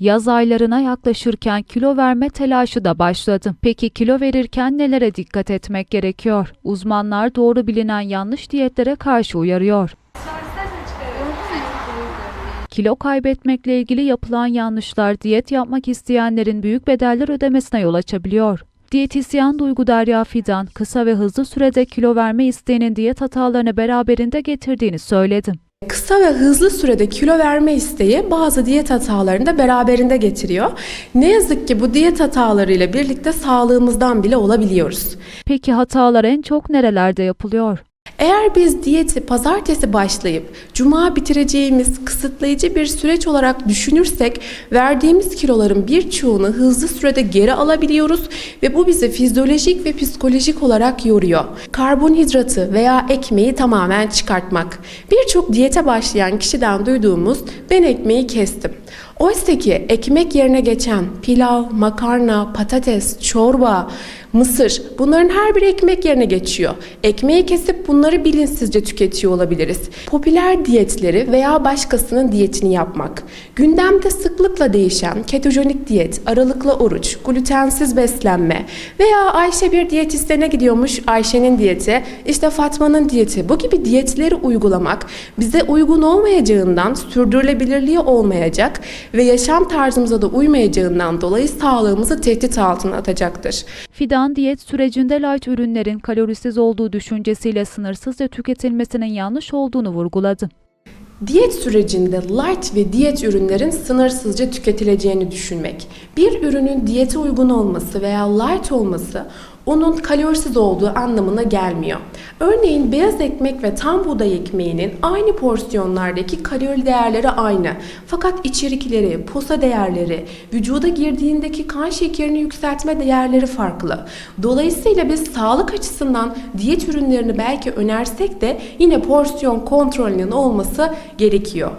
Yaz aylarına yaklaşırken kilo verme telaşı da başladı. Peki kilo verirken nelere dikkat etmek gerekiyor? Uzmanlar doğru bilinen yanlış diyetlere karşı uyarıyor. Kilo kaybetmekle ilgili yapılan yanlışlar diyet yapmak isteyenlerin büyük bedeller ödemesine yol açabiliyor. Diyetisyen Duygu Derya Fidan, kısa ve hızlı sürede kilo verme isteğinin diyet hatalarını beraberinde getirdiğini söyledi. Kısa ve hızlı sürede kilo verme isteği bazı diyet hatalarını da beraberinde getiriyor. Ne yazık ki bu diyet hatalarıyla birlikte sağlığımızdan bile olabiliyoruz. Peki hatalar en çok nerelerde yapılıyor? Eğer biz diyeti pazartesi başlayıp cuma bitireceğimiz kısıtlayıcı bir süreç olarak düşünürsek verdiğimiz kiloların birçoğunu hızlı sürede geri alabiliyoruz ve bu bizi fizyolojik ve psikolojik olarak yoruyor. Karbonhidratı veya ekmeği tamamen çıkartmak. Birçok diyete başlayan kişiden duyduğumuz ben ekmeği kestim. Oysa ki ekmek yerine geçen pilav, makarna, patates, çorba, mısır bunların her biri ekmek yerine geçiyor. Ekmeği kesip bunları bilinçsizce tüketiyor olabiliriz. Popüler diyetleri veya başkasının diyetini yapmak. Gündemde sıklıkla değişen ketojenik diyet, aralıklı oruç, glutensiz beslenme veya Ayşe bir diyetisyene gidiyormuş Ayşe'nin diyeti, işte Fatma'nın diyeti bu gibi diyetleri uygulamak bize uygun olmayacağından sürdürülebilirliği olmayacak ve yaşam tarzımıza da uymayacağından dolayı sağlığımızı tehdit altına atacaktır. Fidan diyet sürecinde light ürünlerin kalorisiz olduğu düşüncesiyle sınırsızca tüketilmesinin yanlış olduğunu vurguladı. Diyet sürecinde light ve diyet ürünlerin sınırsızca tüketileceğini düşünmek. Bir ürünün diyete uygun olması veya light olması onun kalorisiz olduğu anlamına gelmiyor. Örneğin beyaz ekmek ve tam buğday ekmeğinin aynı porsiyonlardaki kalori değerleri aynı. Fakat içerikleri, posa değerleri, vücuda girdiğindeki kan şekerini yükseltme değerleri farklı. Dolayısıyla biz sağlık açısından diyet ürünlerini belki önersek de yine porsiyon kontrolünün olması gerekiyor.